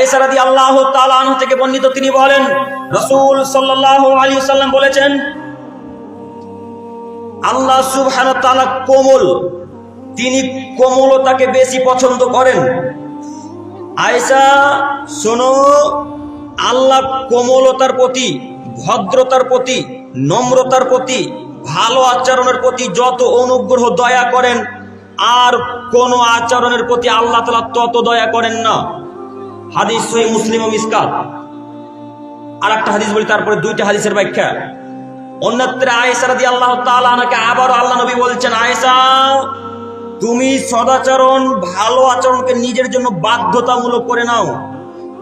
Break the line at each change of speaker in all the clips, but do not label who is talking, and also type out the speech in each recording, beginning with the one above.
আয়েশা রাদিয়াল্লাহু তাআলা আনহা থেকে বর্ণিত তিনি বলেন, রাসূল সাল্লাল্লাহু আলাইহি সাল্লাম বলেছেন, আল্লাহ সুবহানাহু ওয়া তাআলা কোমল, তিনি কোমলতাকে বেশি পছন্দ করেন। আয়েশা, শোনো, আল্লাহ কোমলতার প্রতি, ভদ্রতার প্রতি, নম্রতার প্রতি, ভালো আচরণের প্রতি যত অনুগ্রহ দয়া করেন, আর কোন আচরণের প্রতি আল্লাহ তালা তত দয়া করেন না। হাদিস সহি মুসলিম মিসকাত। আর একটা হাদিস বলি, তারপরে দুইটা হাদিসের ব্যাখ্যা। অন্যত্রে আয়েশা রাদি আল্লাহ তালাকে আবারও আল্লাহ নবী বলছেন, আয়েশা, তুমি সদাচরণ, ভালো আচরণকে নিজের জন্য বাধ্যতামূলক করে নাও।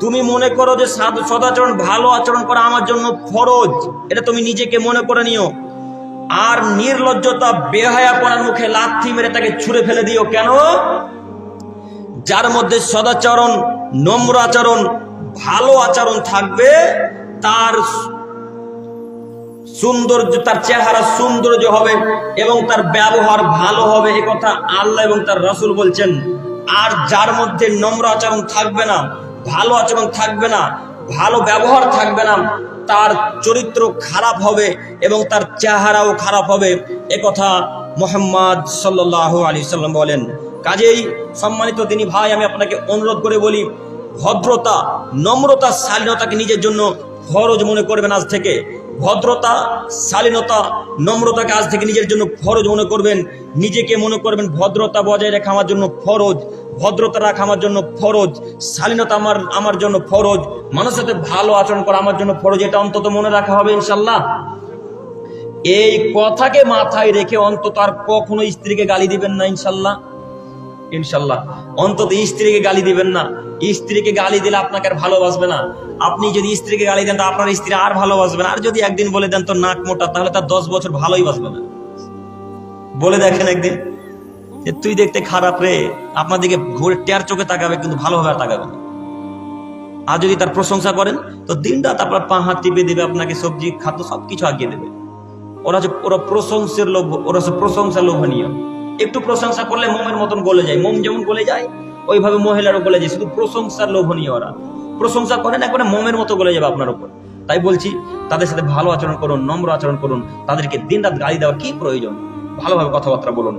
তুমি মনে করো যে সাদ- সদাচরণ, ভালো আচরণ করা আমার জন্য ফরজ, এটা তুমি নিজেকে মনে করে নিও। আর নির্লজ্জতা, বেহায়াপনার মুখে লাথি মেরে তাকে ছুঁড়ে ফেলে দিও। কেন? যার মধ্যে সদাচরণ, নম্র আচরণ, ভালো আচরণ থাকবে, তার সৌন্দর্য, তার চেহারা সৌন্দর্য হবে এবং তার ব্যবহার ভালো হবে, এ কথা আল্লাহ এবং তার রসুল বলছেন। আর যার মধ্যে নম্র আচরণ থাকবে না, ভালো আচরণ থাকবে না, ভালো ব্যবহার থাকবে না, তার চরিত্র খারাপ হবে এবং তার চেহারাও খারাপ হবে, এ কথা মোহাম্মদ সাল্লাহ আলী সাল্লাম বলেন। কাজেই সম্মানিত তিনি ভাই, আমি আপনাকে অনুরোধ করে বলি, ভদ্রতা, নম্রতা, শালীনতাকে নিজের জন্য ফরজ মনে করবেন আজ থেকে। ভদ্রতা, শালীনতা, নম্রতাকে আজ থেকে নিজের জন্য ফরজ মনে করবেন। নিজেকে মনে করবেন ভদ্রতা বজায় রাখা আমার জন্য ফরজ। ভদ্রতা রাখা আমার জন্য ফরজ। শালীনতা আমার আমার জন্য ফরজ। মানুষের সাথে ভালো আচরণ করা আমার জন্য ফরজ, এটা অন্তত মনে রাখা হবে ইনশাল্লাহ এই কথাকে মাথায় রেখে অন্তত আর কখনো স্ত্রীকে গালি দিবেন না ইনশাল্লাহ ইনশাল্লাহ। অন্তত স্ত্রীকে গালি দিবেন না। স্ত্রীকে গালি দিলে আপনাকে আর ভালোবাসবে না। আপনি যদি স্ত্রীকে গালি দেন, তো আপনার স্ত্রী আর ভালোবাসবে না। আর যদি একদিন বলে দেন তো নাক মোটা তাহলে তার দশ বছর ভালোই বাসবে না। বলে দেখেন একদিন যে, তুই দেখতে খারাপ রে। আপনার দিকে ঘুরে টেয়ার চোখে তাকাবে, কিন্তু ভালোভাবে তাকাবে না। আর যদি তার প্রশংসা করেন, তো দিন রাত আপনার পা হাত টিপে দেবে, আপনাকে সবজি খাদ্য সবকিছু আগিয়ে দেবে। ওরা ওরা প্রশংসার লোভ, ওরা প্রশংসা লোভনীয় একটু প্রশংসা করলে মোমের মতন গলে যায়। মোম যেমন গলে যায়, ওইভাবে মহিলারও গলে যায়। শুধু প্রশংসার লোভনীয় ওরা। প্রশংসা করেন একবারে মোমের মতো গলে যাবে আপনার উপর। তাই বলছি, তাদের সাথে ভালো আচরণ করুন, নম্র আচরণ করুন। তাদেরকে দিন রাত গালি দেওয়ার কি প্রয়োজন? ভালোভাবে কথাবার্তা বলুন।